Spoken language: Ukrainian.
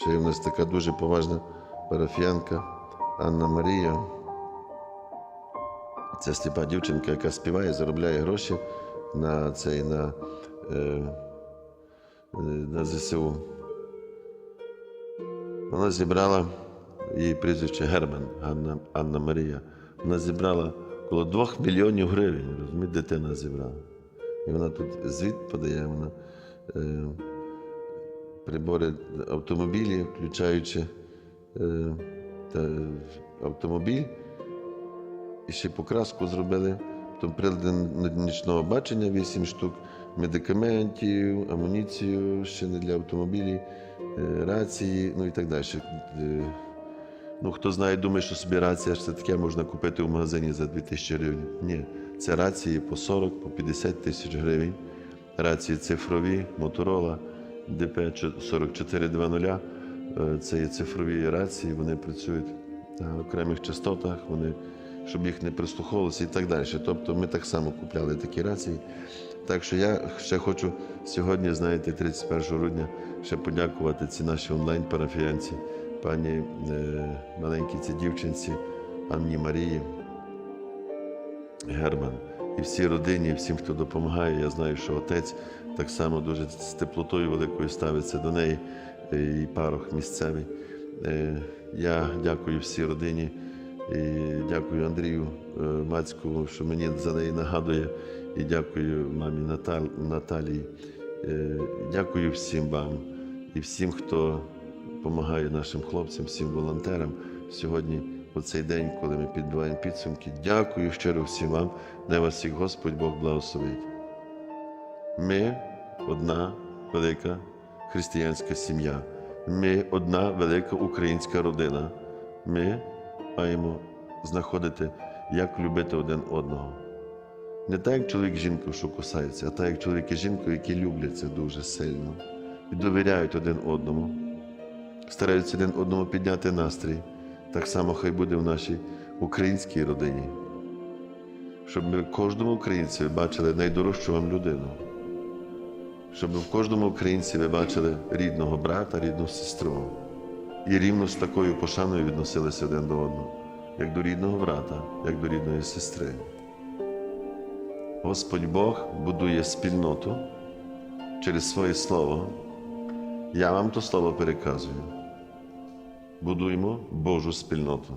Ще є в нас така дуже поважна парафіянка Анна Марія. Це сліпа дівчинка, яка співає, заробляє гроші на цей на, е, е, на ЗСУ. Вона зібрала її прізвище Герман Анна, Анна Марія. Вона зібрала коло 2 мільйонів гривень. Розумієте, дитина зібрала. І вона тут звіт подає, вона е, прибори автомобілі, включаючи е, та, автомобіль. І ще покраску зробили. Потім прилади нічного бачення 8 штук, медикаментів, амуніцію ще не для автомобілів, е, рації, ну і так далі. Е, Ну, хто знає, думає, що собі рація ж це таке можна купити в магазині за 2000 гривень. Ні, це рації по 40, по 50 тисяч гривень. Рації цифрові, Motorola DP4420. Е, Це є цифрові рації, вони працюють на окремих частотах, вони, щоб їх не прислуховувалося і так далі. Тобто ми так само купляли такі рації. Так що я ще хочу сьогодні, знаєте, 31 грудня, ще подякувати цій нашій онлайн-парафіянці, пані е, маленькій цій дівчинці Анні Марії Герман. І всій родині, і всім, хто допомагає. Я знаю, що отець так само дуже з теплотою великою ставиться до неї, е, і парох місцевий. Е, Я дякую всій родині. І дякую Андрію е, Мацьку, що мені за неї нагадує. І дякую мамі Натал, Наталії. Дякую всім вам і всім, хто допомагає нашим хлопцям, всім волонтерам сьогодні, у цей день, коли ми підбиваємо підсумки. Дякую щиро всім вам. Дай вас всіх Господь Бог благословить. Ми одна велика християнська сім'я. Ми одна велика українська родина. Ми маємо знаходити, як любити один одного. Не так, як чоловік жінку, що кусається, а так, як чоловік і жінку, які люблять це дуже сильно і довіряють один одному, стараються один одному підняти настрій. Так само хай буде в нашій українській родині. Щоб ми в кожному українці бачили найдорожчу вам людину. Щоб в кожному українці ви бачили рідного брата, рідну сестру. І рівно з такою пошаною відносилися один до одного, як до рідного брата, як до рідної сестри. Господь Бог будує спільноту через своє слово. Я вам то слово переказую. Будуємо Божу спільноту.